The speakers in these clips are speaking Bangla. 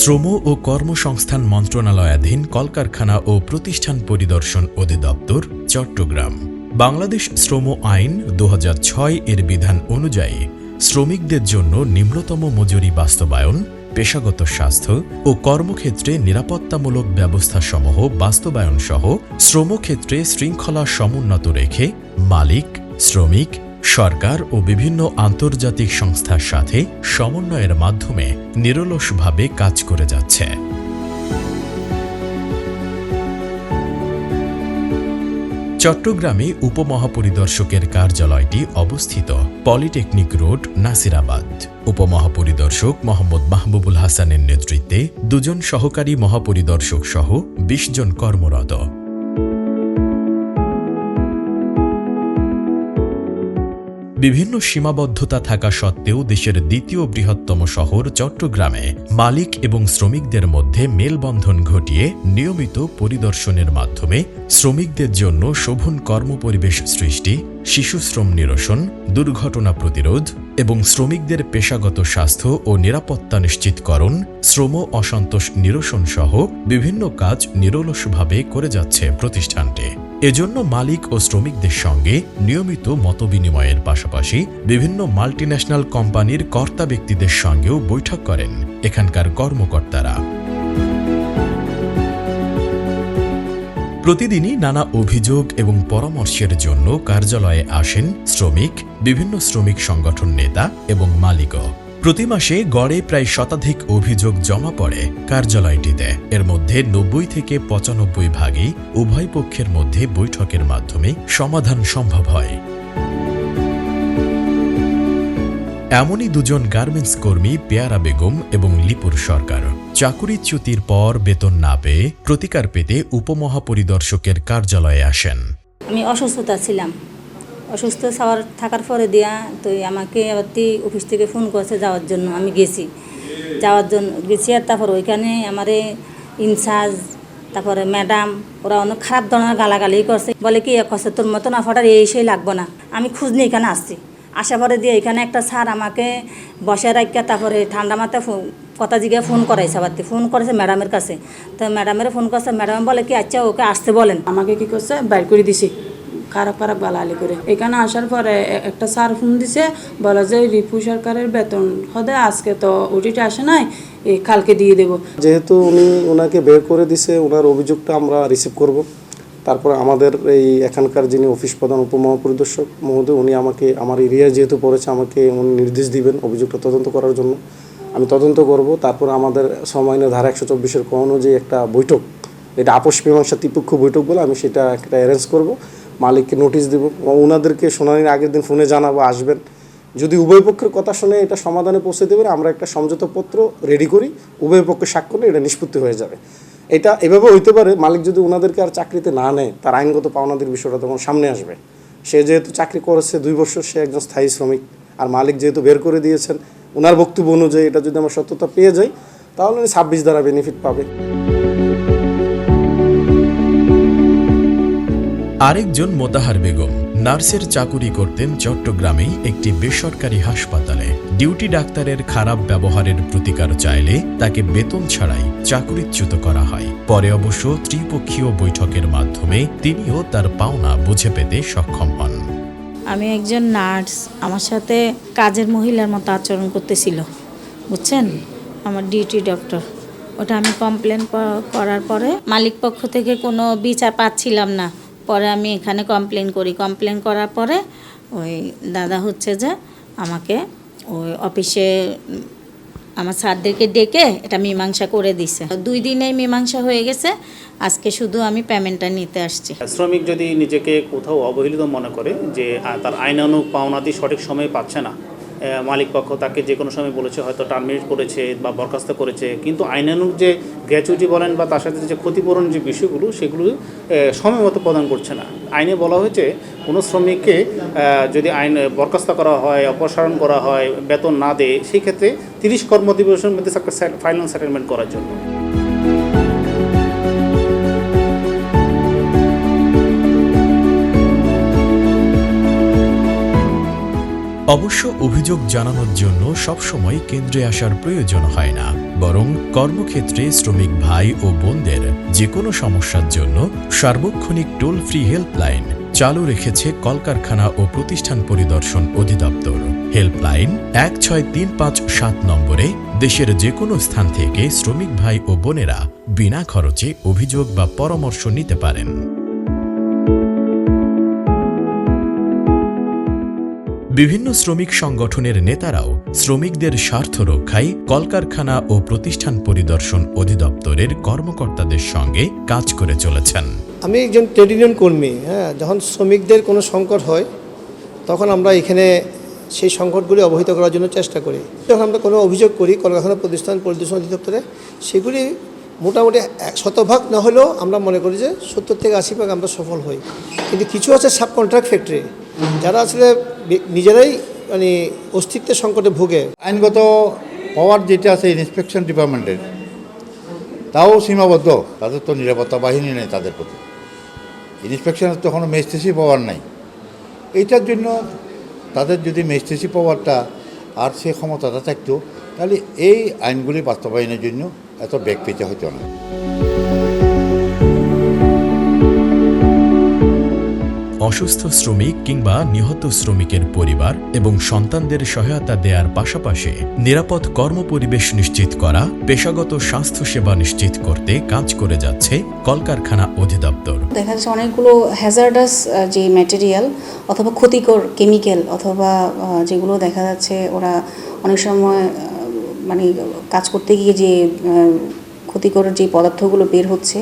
শ্রম ও কর্মসংস্থান মন্ত্রণালয়াধীন কলকারখানা ও প্রতিষ্ঠান পরিদর্শন অধিদপ্তর, চট্টগ্রাম। বাংলাদেশ শ্রম আইন দু হাজার ছয় এর বিধান অনুযায়ী শ্রমিকদের জন্য নিম্নতম মজুরি বাস্তবায়ন, পেশাগত স্বাস্থ্য ও কর্মক্ষেত্রে নিরাপত্তামূলক ব্যবস্থাসমূহ বাস্তবায়ন সহ শ্রমক্ষেত্রে শৃঙ্খলা সমুন্নত রেখে মালিক, শ্রমিক সরকার ও বিভিন্ন আন্তর্জাতিক সংস্থার সাথে সমন্বয়ের মাধ্যমে নিরলসভাবে কাজ করে যাচ্ছে। চট্টগ্রামে উপমহাপরিদর্শকের কার্যালয়টি অবস্থিত পলিটেকনিক রোড, নাসিরাবাদ। উপমহাপরিদর্শক মোহাম্মদ মাহবুবুল হাসানের নেতৃত্বে দুজন সহকারী মহাপরিদর্শক সহ বিশ জন কর্মরত। বিভিন্ন সীমাবদ্ধতা থাকা সত্ত্বেও দেশের দ্বিতীয় বৃহত্তম শহর চট্টগ্রামে মালিক এবং শ্রমিকদের মধ্যে মেলবন্ধন ঘটিয়ে নিয়মিত পরিদর্শনের মাধ্যমে শ্রমিকদের জন্য শোভন কর্মপরিবেশ সৃষ্টি শিশুশ্রম নিরসন, দুর্ঘটনা প্রতিরোধ এবং শ্রমিকদের পেশাগত স্বাস্থ্য ও নিরাপত্তা নিশ্চিতকরণ, শ্রম অসন্তোষ নিরসন সহ বিভিন্ন কাজ নিরলসভাবে করে যাচ্ছে প্রতিষ্ঠানটি। এজন্য মালিক ও শ্রমিকদের সঙ্গে নিয়মিত মতবিনিময়ের পাশাপাশি বিভিন্ন মাল্টিন্যাশনাল কোম্পানির কর্তা ব্যক্তিদের সঙ্গেও বৈঠক করেন এখানকার কর্মকর্তারা। প্রতিদিনই নানা অভিযোগ এবং পরামর্শের জন্য কার্যালয়ে আসেন শ্রমিক, বিভিন্ন শ্রমিক সংগঠন নেতা এবং মালিকও। প্রতি মাসে গড়ে প্রায় শতাধিক অভিযোগ জমা পড়ে কার্যালয়টিতে। এর মধ্যে নব্বই থেকে পঁচানব্বই ভাগই উভয় পক্ষের মধ্যে বৈঠকের মাধ্যমে সমাধান সম্ভব হয়। এমনই দুজন গার্মেন্টস কর্মী পেয়ারা বেগম এবং লিপুর সরকার। চাকুরিচ্যুতির পর বেতন না পেয়ে প্রতিকার পেতে উপমহাপরিদর্শকের কার্যালয়ে আসেন। আমি অসুস্থতা ছিলাম। অসুস্থ হওয়ার থাকার পরে দিয়া তো আমাকে আবার অফিস থেকে ফোন করেছে যাওয়ার জন্য, আমি গেছি। যাওয়ার জন্য গেছি আর তারপর ওইখানে আমারে ইনচার্জ, তারপরে ম্যাডাম, ওরা অনেক খারাপ ধরনের গালাগালি করছে। বলে কি কষ্ট তোর মতন অফারটা এই সেই লাগবো না। আমি খুঁজ নিয়ে এখানে আসছি। আসা পরে দিয়ে এখানে একটা স্যার আমাকে বসে রাখিয়া তারপরে ঠান্ডা মাথায় কথা জিগে ফোন করাইছে আবার ফোন করেছে ম্যাডামের কাছে। তো ম্যাডামের ফোন করছে, ম্যাডাম বলে কি আচ্ছা ওকে আসতে বলেন। আমাকে কি করছে? বাইর করে দিছে। খারাপ খারাপ গালালি করে। এখানে আসার পরে একটা স্যার ফোন দিছে, বলে যে, রিপু সরকারের বেতন হদে আজকে তো ওটিটা আসে নাই কালকে দিয়ে দেবো। যেহেতু উনি ওনাকে বের করে দিছে, ওনার অভিযোগটা আমরা রিসিভ করব। তারপরে আমাদের এই এখানকার যিনি অফিস প্রধান, উপমহাপরিদর্শক মহোদয়, উনি আমাকে, আমার এরিয়া যেহেতু পড়েছে, আমাকে উনি নির্দেশ দিবেন অভিযোগটা তদন্ত করার জন্য। আমি তদন্ত করব। তারপর আমাদের সময় ধারা একশো চব্বিশের ক অনুযায়ী একটা বৈঠক, এটা আপোষ মীমাংসা ত্রিপক্ষ বৈঠক বলে আমি সেটা একটা অ্যারেঞ্জ করব। মালিককে নোটিশ দেবো ওনাদেরকে শুনানির আগের দিন ফোনে জানাব, আসবেন। যদি উভয় পক্ষের কথা শুনে এটা সমাধানে পৌঁছে দেবেন, আমরা একটা সমঝোতাপত্র রেডি করি, উভয় পক্ষে স্বাক্ষর এটা নিষ্পত্তি হয়ে যাবে। এটা এভাবে হইতে পারে, মালিক যদি ওনাদেরকে আর চাকরিতে না নেয়, তার আইনগত পাওনাদের বিষয়টা তখন সামনে আসবে। সে যেহেতু চাকরি করেছে দুই বছর, সে একজন স্থায়ী শ্রমিক, আর মালিক যেহেতু বের করে দিয়েছেন ওনার বক্তব্য অনুযায়ী এটা যদি আমরা সত্যতা পেয়ে যাই, তাহলে ছাব্বিশ দ্বারা বেনিফিট পাবে। আরেকজন মোতাহার বেগম নার্সের চাকুরি করতেন চট্টগ্রামেই একটি বেসরকারি হাসপাতালে। ডিউটি ডাক্তারের খারাপ ব্যবহারের প্রতিকার চাইলে তাকে বেতন ছাড়াই চাকুরিচ্যুত করা হয়। পরে অবশ্য ত্রিপক্ষীয় বৈঠকের মাধ্যমে তিনিও তার পাওনা বুঝে পেতে সক্ষম হন। আমি একজন নার্স, আমার সাথে কাজের মহিলার মতো আচরণ করতেছিল, বুঝছেন? আমার ডিউটি ডক্টর। ওটা আমি কমপ্লেন করার পরে মালিক পক্ষ থেকে কোনো বিচার পাচ্ছিলাম না। পরে আমি এখানে কমপ্লেন করি। কমপ্লেন করার পরে ওই দাদা হচ্ছে যে আমাকে ওই অফিসে আমার স্যারদেরকে ডেকে এটা মীমাংসা করে দিছে। দুই দিনেই মীমাংসা হয়ে গেছে। আজকে শুধু আমি পেমেন্টটা নিতে আসছি। শ্রমিক যদি নিজেকে কোথাও অবহেলিত মনে করে যে তার আইনানুগ পাওনাদি সঠিক সময়ে পাচ্ছে না মালিক পক্ষ তাকে যে কোনো সময় বলেছে, হয়তো টার্মিনেট করেছে বা বরখাস্ত করেছে। কিন্তু আইনানুগ যে গ্র্যাচুইটি বলেন বা তার সাথে যে ক্ষতিপূরণ যে বিষয়গুলো, সেগুলো সময় মতো প্রদান করছে না। আইনে বলা হয়েছে, কোনো শ্রমিককে যদি আইন বরখাস্ত করা হয়, অপসারণ করা হয়, বেতন না দেয়, সেই ক্ষেত্রে তিরিশ কর্মদিবসের মধ্যে ফাইনাল সেটেলমেন্ট করার জন্য। অবশ্য অভিযোগ জানানোর জন্য সবসময় কেন্দ্রে আসার প্রয়োজন হয় না। বরং কর্মক্ষেত্রে শ্রমিক ভাই ও বোনদের যে কোনো সমস্যার জন্য সার্বক্ষণিক টোল ফ্রি হেল্পলাইন চালু রেখেছে কলকারখানা ও প্রতিষ্ঠান পরিদর্শন অধিদপ্তর। হেল্পলাইন এক ছয় তিন পাঁচ সাত নম্বরে দেশের যে কোনো স্থান থেকে শ্রমিক ভাই ও বোনেরা বিনা খরচে অভিযোগ বা পরামর্শ নিতে পারেন। বিভিন্ন শ্রমিক সংগঠনের নেতারাও শ্রমিকদের স্বার্থ রক্ষায় কলকারখানা ও প্রতিষ্ঠান পরিদর্শন অধিদপ্তরের কর্মকর্তাদের সঙ্গে কাজ করে চলেছেন। আমি একজন ট্রেড ইউনিয়ন কর্মী হ্যাঁ যখন শ্রমিকদের কোনো সংকট হয়, তখন আমরা এখানে সেই সংকটগুলি অবহিত করার জন্য চেষ্টা করি। যখন আমরা কোনো অভিযোগ করি, কলকারখানা প্রতিষ্ঠান পরিদর্শন অধিদপ্তরে, সেগুলি মোটামুটি এক শতভাগ না হলেও আমরা মনে করি যে সত্তর থেকে আশি ভাগ আমরা সফল হই। কিন্তু কিছু আছে সাব কন্ট্রাক্ট ফ্যাক্টরি যারা আসলে নিজেরাই মানে অস্তিত্বের সংকটে ভোগে। আইনগত পাওয়ার যেটা আছে ইন্সপেকশন ডিপার্টমেন্টের তাও সীমাবদ্ধ। তাদের তো নিরাপত্তা বাহিনী নেই তাদের প্রতি। ইন্সপেকশনের তো কোনো মেস্টেসি পাওয়ার নাই। এইটার জন্য তাদের যদি মেস্টেসি পাওয়ারটা আর সে ক্ষমতাটা থাকতো, তাহলে এই আইনগুলি বাস্তবায়নের জন্য এত বেগ পেতে হতো না। অসুস্থ শ্রমিক কিংবা নিহত শ্রমিকের পরিবার এবং সন্তানদের সহায়তা দেওয়ার পাশাপাশি নিরাপদ কর্মপরিবেশ নিশ্চিত করা, পেশাগত স্বাস্থ্যসেবা নিশ্চিত করতে কাজ করে যাচ্ছে কলকারখানা অধিদপ্তর। দেখা যাচ্ছে অনেকগুলো হ্যাজার্ডাস যে ম্যাটেরিয়াল অথবা ক্ষতিকর কেমিক্যাল অথবা যেগুলো দেখা যাচ্ছে ওরা অনেক সময় মানে কাজ করতে গিয়ে যে ক্ষতিকর যে পদার্থগুলো বের হচ্ছে,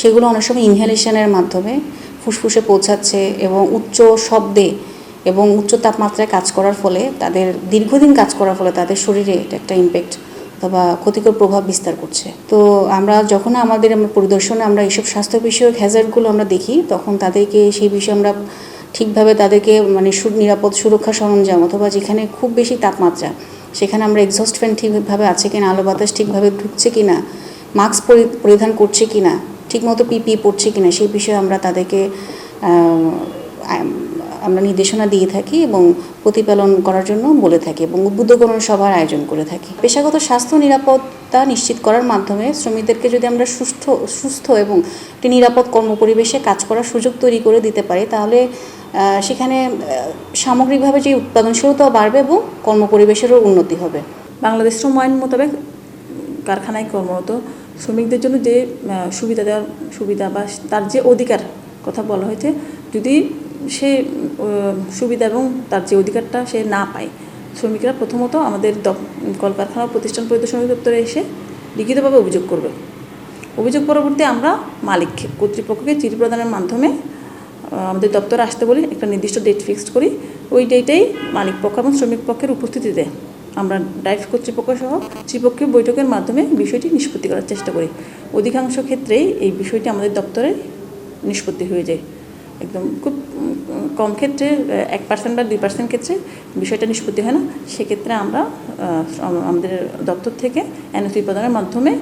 সেগুলো অনেক সময় ইনহেলেশনের মাধ্যমে ফুসফুসে পৌঁছাচ্ছে এবং উচ্চ শব্দে এবং উচ্চ তাপমাত্রায় কাজ করার ফলে তাদের, দীর্ঘদিন কাজ করার ফলে তাদের শরীরে এটা একটা ইম্প্যাক্ট অথবা ক্ষতিকর প্রভাব বিস্তার করছে। তো আমরা যখন আমাদের পরিদর্শনে আমরা এইসব স্বাস্থ্য বিষয়ক হ্যাজার্ডগুলো আমরা দেখি, তখন তাদেরকে সেই বিষয়ে আমরা ঠিকভাবে তাদেরকে মানে নিরাপদ সুরক্ষা সরঞ্জাম অথবা যেখানে খুব বেশি তাপমাত্রা, সেখানে আমরা এক্সস্ট ফ্যান ঠিকভাবে আছে কিনা, আলো বাতাস ঠিকভাবে ঢুকছে কিনা মাস্ক পরিধান করছে কিনা ঠিকমতো পিপি পড়ছে কিনা সেই বিষয়ে আমরা তাদেরকে আমরা নির্দেশনা দিয়ে থাকি এবং প্রতিপালন করার জন্য বলে থাকি এবং উদ্বুদ্ধকরণ সভার আয়োজন করে থাকি। পেশাগত স্বাস্থ্য নিরাপত্তা নিশ্চিত করার মাধ্যমে শ্রমিকদেরকে যদি আমরা সুস্থ সুস্থ এবং একটি নিরাপদ কর্মপরিবেশে কাজ করার সুযোগ তৈরি করে দিতে পারি, তাহলে সেখানে সামগ্রিকভাবে যে উৎপাদনশীলতাও বাড়বে এবং কর্মপরিবেশেরও উন্নতি হবে। বাংলাদেশ শ্রম আইন মোতাবেক কারখানায় কর্মরত শ্রমিকদের জন্য যে সুবিধা দেওয়ার সুবিধা বা তার যে অধিকার কথা বলা হয়েছে, যদি সে সুবিধা এবং তার যে অধিকারটা সে না পায়, শ্রমিকরা প্রথমত আমাদের কলকারখানা প্রতিষ্ঠান পরিদর্শন দপ্তরে এসে লিখিতভাবে অভিযোগ করবে। অভিযোগ পরবর্তী আমরা মালিক কর্তৃপক্ষকে চিঠি প্রদানের মাধ্যমে আমাদের দপ্তরে আসতে বলি, একটা নির্দিষ্ট ডেট ফিক্সড করি। ওই ডেটেই মালিক পক্ষ এবং শ্রমিক পক্ষের উপস্থিতিতে আমরা ডাইরেক্ট কর্তৃপক্ষ সহ ত্রিপক্ষীয় বৈঠকের মাধ্যমে বিষয়টি নিষ্পত্তি করার চেষ্টা করি। অধিকাংশ ক্ষেত্রেই এই বিষয়টি আমাদের দপ্তরে নিষ্পত্তি হয়ে যায়। একদম খুব কম ক্ষেত্রে এক পার্সেন্ট বা দুই পার্সেন্ট ক্ষেত্রে বিষয়টা নিষ্পত্তি হয় না। সেক্ষেত্রে আমরা আমাদের দপ্তর থেকে এনওসি প্রদানের মাধ্যমে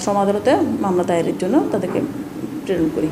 শ্রম আদালতে মামলা দায়েরের জন্য তাদেরকে প্রেরণ করি।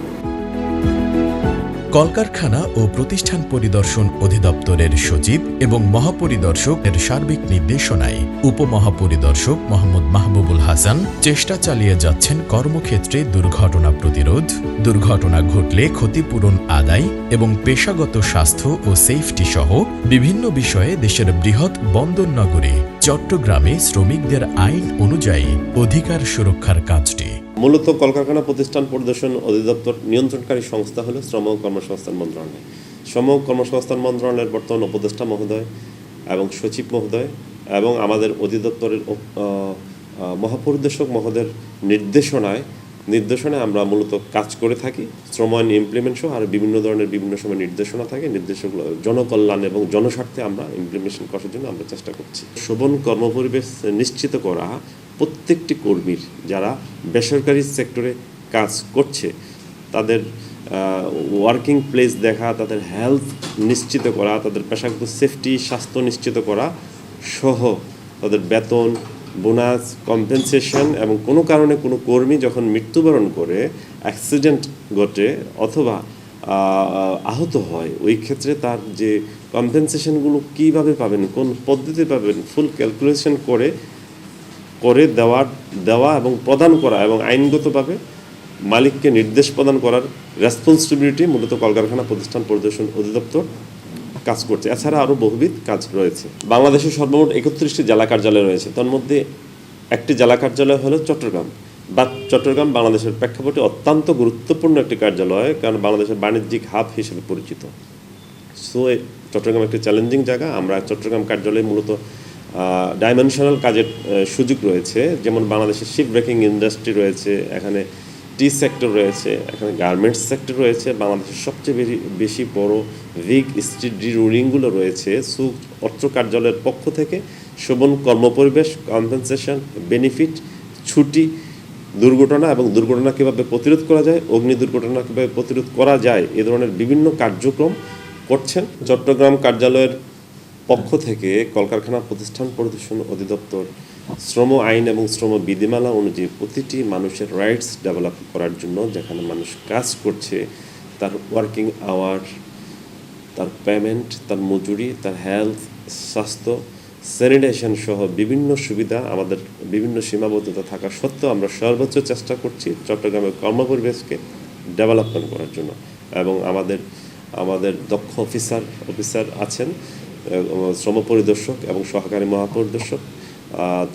কলকারখানা ও প্রতিষ্ঠান পরিদর্শন অধিদপ্তরের সচিব এবং মহাপরিদর্শক এর সার্বিক নির্দেশনায় উপমহাপরিদর্শক মোহাম্মদ মাহবুবুল হাসান চেষ্টা চালিয়ে যাচ্ছেন কর্মক্ষেত্রে দুর্ঘটনা প্রতিরোধ, দুর্ঘটনা ঘটলে ক্ষতিপূরণ আদায় এবং পেশাগত স্বাস্থ্য ও সেফটি সহ বিভিন্ন বিষয়ে দেশের বৃহৎ বন্দর নগরী চট্টগ্রামে শ্রমিকদের আইন অনুযায়ী অধিকার সুরক্ষার কাজটি। মূলত কলকারখানা প্রতিষ্ঠান পরিদর্শন অধিদপ্তর নিয়ন্ত্রণকারী সংস্থা হলো শ্রম কর্মসংস্থান মন্ত্রণালয়। শ্রম কর্মসংস্থান মন্ত্রণালয়ের বর্তমান উপদেষ্টা মহোদয় এবং সচিব মহোদয় এবং আমাদের অধিদপ্তরের মহাপরিদর্শক মহোদয়ের নির্দেশনায় নির্দেশনায় আমরা মূলত কাজ করে থাকি। শ্রম আইন ইমপ্লিমেন্ট সহ আর বিভিন্ন ধরনের বিভিন্ন সময় নির্দেশনা থাকে। নির্দেশগুলো জনকল্যাণ এবং জনস্বার্থে আমরা ইমপ্লিমেন্টেশন করার জন্য আমরা চেষ্টা করছি। শোভন কর্মপরিবেশ নিশ্চিত করা প্রত্যেকটি কর্মীর যারা বেসরকারি সেক্টরে কাজ করছে, তাদের ওয়ার্কিং প্লেস দেখা, তাদের হেলথ নিশ্চিত করা, তাদের পেশাগত সেফটি স্বাস্থ্য নিশ্চিত করা সহ তাদের বেতন বোনাস কম্পেনসেশন এবং কোনো কারণে কোনো কর্মী যখন মৃত্যুবরণ করে অ্যাক্সিডেন্ট ঘটে অথবা আহত হয়, ওই ক্ষেত্রে তার যে কম্পেনসেশনগুলো কীভাবে পাবেন, কোন পদ্ধতি পাবেন ফুল ক্যালকুলেশন করে করে দেওয়ার দেওয়া এবং প্রদান করা এবং আইনগতভাবে মালিককে নির্দেশ প্রদান করার রেসপন্সিবিলিটি মূলত কলকারখানা প্রতিষ্ঠান পরিদর্শন অধিদপ্তর কাজ করছে। এছাড়া আরও বহুবিধ কাজ রয়েছে। বাংলাদেশের সর্বমোট একত্রিশটি জেলা কার্যালয় রয়েছে। তার মধ্যে একটি জেলা কার্যালয় হলো চট্টগ্রাম। বা চট্টগ্রাম বাংলাদেশের প্রেক্ষাপটে অত্যন্ত গুরুত্বপূর্ণ একটি কার্যালয়, কারণ বাংলাদেশের বাণিজ্যিক হাব হিসেবে পরিচিত। সো চট্টগ্রাম একটি চ্যালেঞ্জিং জায়গা। আমরা চট্টগ্রাম কার্যালয়ে মূলত ডাইমেনশনাল কাজের সুযোগ রয়েছে। যেমন বাংলাদেশের শিপ ব্রেকিং ইন্ডাস্ট্রি রয়েছে, এখানে টি সেক্টর রয়েছে, এখানে গার্মেন্টস সেক্টর রয়েছে, বাংলাদেশের সবচেয়ে বেশি বেশি বড় ভিগ স্ট্রিট ডি রুলিংগুলো রয়েছে। সু অত্র কার্যালয়ের পক্ষ থেকে শোভন কর্মপরিবেশ কম্পেনসেশন বেনিফিট ছুটি, দুর্ঘটনা এবং দুর্ঘটনা কীভাবে প্রতিরোধ করা যায়, অগ্নি দুর্ঘটনা কীভাবে প্রতিরোধ করা যায়, এ ধরনের বিভিন্ন কার্যক্রম করছেন চট্টগ্রাম কার্যালয়ের পক্ষ থেকে কলকারখানা প্রতিষ্ঠান পরিদর্শন অধিদপ্তর শ্রম আইন এবং শ্রম বিধিমালা অনুযায়ী প্রতিটি মানুষের রাইটস ডেভেলপ করার জন্য যেখানে মানুষ কাজ করছে, তার ওয়ার্কিং আওয়ার তার পেমেন্ট তার মজুরি, তার হেলথ স্বাস্থ্য স্যানিটেশন সহ বিভিন্ন সুবিধা আমাদের বিভিন্ন সীমাবদ্ধতা থাকা সত্ত্বেও আমরা সর্বোচ্চ চেষ্টা করছি চট্টগ্রামের কর্মপরিবেশকে ডেভেলপমেন্ট করার জন্য। এবং আমাদের আমাদের দক্ষ অফিসার অফিসার আছেন শ্রম পরিদর্শক এবং সহকারী মহাপরিদর্শক।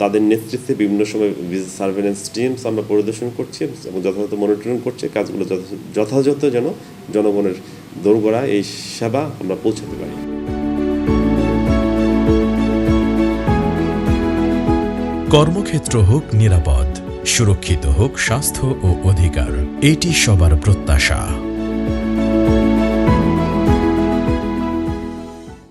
তাদের নেতৃত্বে বিভিন্ন সময় সার্ভেলেন্স টিমস আমরা পরিদর্শন করছি এবং যথাযথ মনিটরিং করছি, কাজগুলো যথাযথ যেন জনগণের দোরগোড়া এই সেবা আমরা পৌঁছাতে পারি। কর্মক্ষেত্র হোক, নিরাপদ, সুরক্ষিত হোক, স্বাস্থ্য ও অধিকার, এটি সবার প্রত্যাশা।